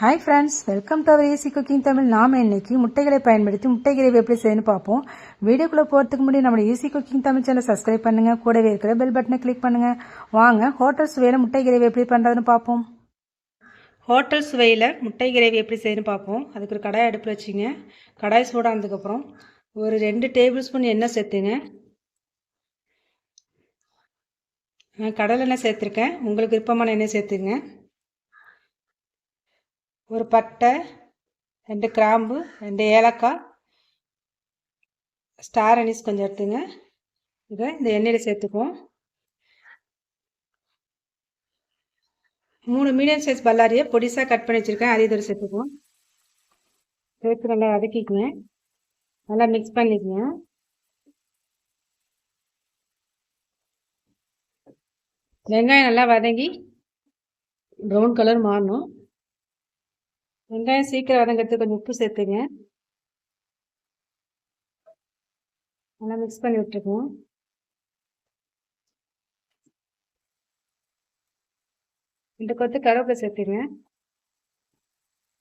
Hi friends welcome to our AC cooking Tamil நாம இன்னைக்கு முட்டைகளை பயன்படுத்தி முட்டை கிரேவி எப்படி செய்யணும்னு பார்ப்போம். வீடியோக்குள்ளே போகிறதுக்கு முன்னாடி நம்ம AC cooking Tamil channel subscribe பண்ணுங்கள் கூடவே இருக்கிற பெல் பட்டனை கிளிக் பண்ணுங்கள் வாங்க ஹோட்டல் சுவையில் முட்டை கிரேவி எப்படி பண்ணுறதுன்னு பார்ப்போம். ஹோட்டல் சுவையில் முட்டை கிரேவி எப்படி செய்யணும்னு பார்ப்போம். அதுக்கு ஒரு கடாய் அடுப்பில் வச்சுங்க. கடாய் சூடானதுக்கப்புறம் ஒரு ரெண்டு டேபிள் ஸ்பூன் எண்ணெய் சேர்த்துங்க. நான் கடலை எண்ணெய் சேர்த்துருக்கேன். உங்களுக்கு விருப்பமான எண்ணெய் சேர்த்துங்க. ஒரு பட்டை ரெண்டு கிராம்பு ரெண்டு ஏலக்காய். ஸ்டார் அனிஸ் கொஞ்சம் எடுத்துங்க. இதை இந்த எண்ணெயில் சேர்த்துக்குவோம். மூணு மீடியம் சைஸ் பல்லாரியை பொடிசாக கட் பண்ணி வச்சுருக்கேன். அதே தூரம் சேர்த்துக்குவோம். சேர்த்து நல்லா வதக்கிக்குவேன் நல்லா மிக்ஸ் பண்ணிக்குங்க. வெங்காயம் நல்லா வதங்கி ப்ரௌன் கலர் மாறணும். வெங்காயம் சீக்கிரம் வதங்கிறதுக்கு கொஞ்சம் உப்பு சேர்த்துங்க. நல்லா மிக்ஸ் பண்ணி விட்டுருக்கோம் ரெண்டு கொத்து கருவேப்பிலை சேர்த்துங்க.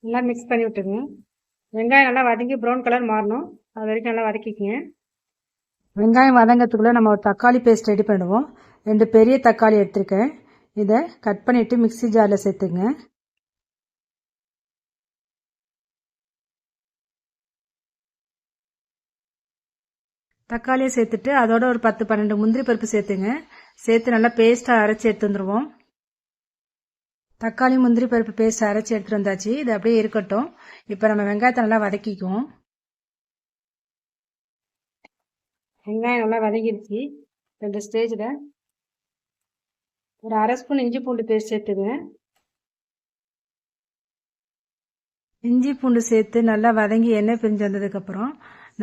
நல்லா மிக்ஸ் பண்ணி விட்டுருங்க. வெங்காயம் நல்லா வதங்கி ப்ரௌன் கலர் மாறணும். அது வரைக்கும் நல்லா வதக்கிக்கங்க. வெங்காயம் வதங்கிறதுக்குள்ளே நம்ம ஒரு தக்காளி பேஸ்ட் ரெடி பண்ணுவோம். ரெண்டு பெரிய தக்காளி எடுத்திருக்கேன். இதை கட் பண்ணிவிட்டு மிக்சி ஜாரில் சேர்த்துங்க. தக்காளியை சேர்த்துட்டு அதோட ஒரு பத்து பன்னெண்டு முந்திரி பருப்பு சேர்த்துங்க. சேர்த்து நல்லா பேஸ்ட்டாக அரைச்சி எடுத்து வந்துடுவோம் தக்காளி முந்திரி பருப்பு பேஸ்ட் அரைச்சி எடுத்துகிட்டு வந்தாச்சு. இது அப்படியே இருக்கட்டும். இப்போ நம்ம வெங்காயத்தை நல்லா வதக்கிக்குவோம். வெங்காயம் நல்லா வதங்கிடுச்சு ரெண்டு ஸ்டேஜில் ஒரு அரை ஸ்பூன் இஞ்சி பூண்டு பேஸ்ட் சேர்த்துங்க. இஞ்சி பூண்டு சேர்த்து நல்லா வதங்கி எண்ணெய் பிரிஞ்சு வந்ததுக்கப்புறம்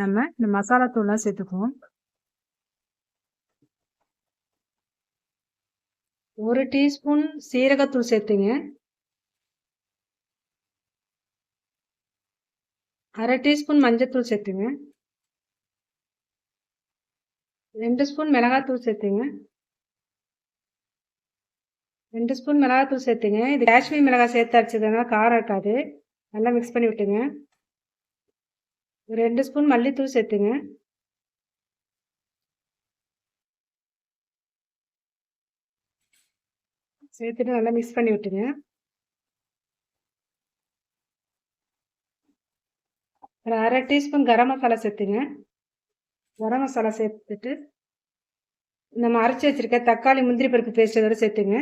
நம்ம இந்த மசாலா தூள்லாம் சேர்த்துக்குவோம். ஒரு டீஸ்பூன் சீரகத்தூள் சேர்த்துங்க. அரை டீஸ்பூன் மஞ்சத்தூள் சேர்த்துங்க. ரெண்டு ஸ்பூன் மிளகாத்தூள் சேர்த்துங்க. ரெண்டு ஸ்பூன் மிளகாத்தூள் சேர்த்துங்க. இது காஷ்மீர் மிளகாய் சேர்த்து அரைச்சதுனால காரம் இருக்காது. நல்லா மிக்ஸ் பண்ணி விட்டுங்க. ரெண்டு ஸ்பூன் மல்லித்தூள் சேர்த்துங்க. சேர்த்துட்டு நல்லா மிக்ஸ் பண்ணி விட்டுங்க. ஒரு அரை டீஸ்பூன் கரம் மசாலா சேர்த்துங்க. கரம் மசாலா சேர்த்துட்டு நம்ம அரைச்சி வச்சுருக்க தக்காளி முந்திரி பருப்பு பேஸ்ட் இதோட சேர்த்துங்க.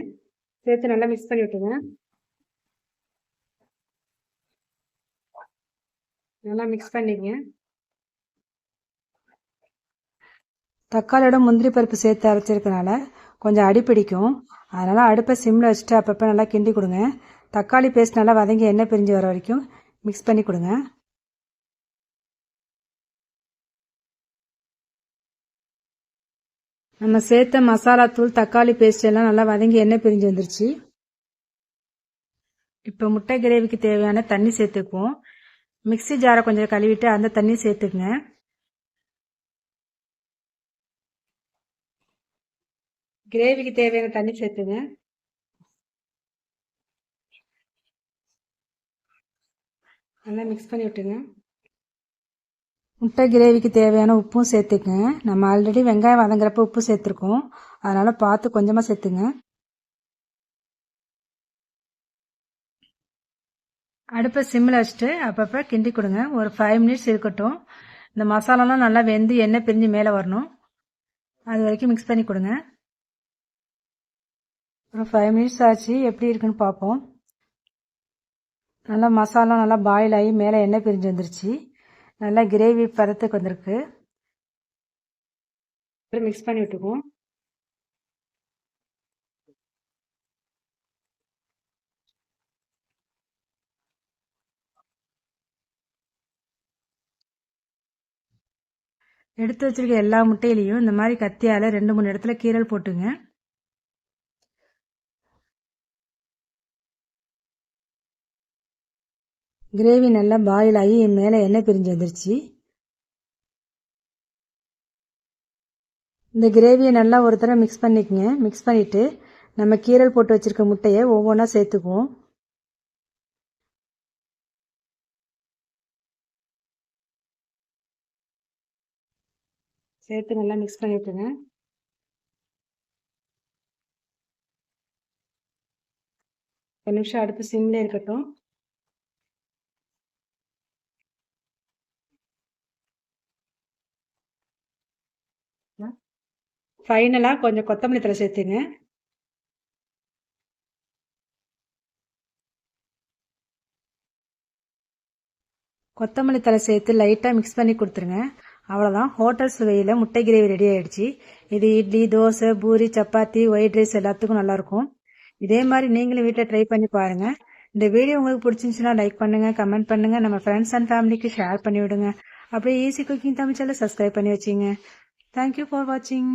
சேர்த்து நல்லா மிக்ஸ் பண்ணி விட்டுங்க. நல்லா மிக்ஸ் பண்ணிங்க தக்காளியோட முந்திரி பருப்பு சேர்த்து அரைச்சிருக்கனால கொஞ்சம் அடி பிடிக்கும். அதனால் அடுப்பை சிம்மில் வச்சுட்டு அப்பப்போ நல்லா கிண்டி கொடுங்க. தக்காளி பேஸ்ட் நல்லா வதங்கி எண்ணெய் பிரிஞ்சு வர வரைக்கும் மிக்ஸ் பண்ணி கொடுங்க. நம்ம சேர்த்த மசாலா தூள் தக்காளி பேஸ்ட் எல்லாம் நல்லா வதங்கி எண்ணெய் பிரிஞ்சு வந்துருச்சு. இப்போ முட்டை கிரேவிக்கு தேவையான தண்ணி சேர்த்துக்குவோம். மிக்சி ஜாரை கொஞ்சம் கழுவிட்டு அந்த தண்ணி சேர்த்துக்குங்க. கிரேவிக்கு தேவையான தண்ணி சேர்த்துங்க. நல்லா மிக்ஸ் பண்ணி விட்டுங்க முட்டை கிரேவிக்கு தேவையான உப்பும் சேர்த்துக்குங்க. நம்ம ஆல்ரெடி வெங்காயம் வதங்குறப்ப உப்பு சேர்த்துருக்கோம். அதனால் பார்த்து கொஞ்சமாக சேர்த்துங்க. அடுப்பை சிம்மில் வச்சுட்டு அப்பப்போ கிண்டி கொடுங்க. ஒரு ஃபைவ் மினிட்ஸ் இருக்கட்டும். இந்த மசாலாலாம் நல்லா வெந்து எண்ணெய் பிரிஞ்சு மேலே வரணும். அது வரைக்கும் மிக்ஸ் பண்ணி கொடுங்க. ஒரு ஃபைவ் மினிட்ஸ் ஆச்சு. எப்படி இருக்குன்னு பார்ப்போம். நல்லா மசாலா நல்லா பாயில் ஆகி மேலே எண்ணெய் பிரிஞ்சு வந்துருச்சு. நல்லா கிரேவி பதத்துக்கு வந்திருக்கு. மிக்ஸ் பண்ணி விட்டுக்குவோம். எடுத்து வச்சிருக்க எல்லா முட்டையிலையும் இந்த மாதிரி கத்தியால் ரெண்டு மூணு இடத்துல கீரல் போட்டுங்க. கிரேவி நல்லா பாயில் ஆகி மேலே எண்ணெய் பிரிஞ்சு வந்துருச்சு. இந்த கிரேவியை நல்லா ஒரு தடவை மிக்ஸ் பண்ணிக்கங்க. மிக்ஸ் பண்ணிவிட்டு நம்ம கீரல் போட்டு வச்சுருக்க முட்டையை ஒவ்வொன்றா சேர்த்துக்குவோம். சேர்த்து நல்லா மிக்ஸ் பண்ணி விட்டுருங்க. ஒரு நிமிஷம் அடுப்பு சிம்ல இருக்கட்டும். ஃபைனலாக கொஞ்சம் கொத்தமல்லி தலை சேர்த்துங்க. கொத்தமல்லி தலை சேர்த்து லைட்டாக மிக்ஸ் பண்ணி கொடுத்துருங்க. அவ்வளோதான் ஹோட்டல் சுவையில் முட்டை கிரேவி ரெடி ஆகிடுச்சு இது இட்லி தோசை பூரி சப்பாத்தி ஒயிட் ரைஸ் எல்லாத்துக்கும் நல்லாயிருக்கும் இதே மாதிரி நீங்களும் வீட்டில் ட்ரை பண்ணி பாருங்கள் இந்த வீடியோ உங்களுக்கு பிடிச்சிருந்துச்சுன்னா லைக் பண்ணுங்கள் கமெண்ட் பண்ணுங்கள் நம்ம ஃப்ரெண்ட்ஸ் அண்ட் ஃபேமிலிக்கு ஷேர் பண்ணி விடுங்க அப்படியே ஈஸி குக்கிங் தமிழ் சப்ஸ்கிரைப் பண்ணி வச்சிங்க. தேங்க்யூ ஃபார் வாட்சிங்